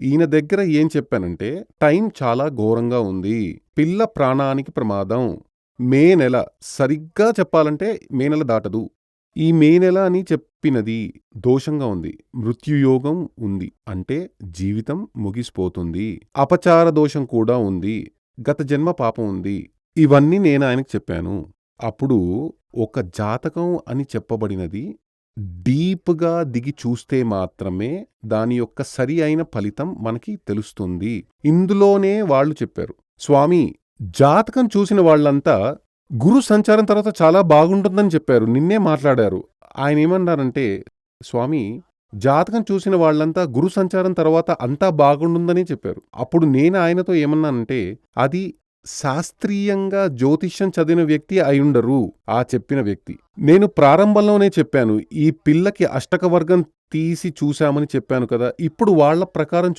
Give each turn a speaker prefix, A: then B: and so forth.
A: ఈయన దగ్గర ఏం చెప్పానంటే టైం చాలా ఘోరంగా ఉంది. పిల్ల ప్రాణానికి ప్రమాదం. మే నెల సరిగ్గా చెప్పాలంటే మే నెల దాటదు. ఈ మే నెల అని చెప్పినది దోషంగా ఉంది. మృత్యుయోగం ఉంది. అంటే జీవితం ముగిసిపోతుంది. అపచార దోషం కూడా ఉంది. గత జన్మ పాపం ఉంది. ఇవన్నీ నేను ఆయనకు చెప్పాను. అప్పుడు ఒక జాతకం అని చెప్పబడినది డీప్‌గా దిగి చూస్తే మాత్రమే దాని యొక్క సరి అయిన ఫలితం మనకి తెలుస్తుంది. ఇందులోనే వాళ్ళు చెప్పారు. స్వామి జాతకం చూసిన వాళ్ళంతా గురు సంచారం తర్వాత చాలా బాగుంటుందని చెప్పారు. నిన్నే మాట్లాడారు. ఆయనేమన్నారంటే, స్వామి జాతకం చూసిన వాళ్ళంతా గురు సంచారం తర్వాత అంతా బాగుండుందని చెప్పారు. అప్పుడు నేను ఆయనతో ఏమన్నానంటే, అది శాస్త్రీయంగా జ్యోతిష్యం చదివిన వ్యక్తి అయుండరు ఆ చెప్పిన వ్యక్తి. నేను ప్రారంభంలోనే చెప్పాను. ఈ పిల్లకి అష్టకవర్గం తీసి చూశామని చెప్పాను కదా! ఇప్పుడు వాళ్ళ ప్రకారం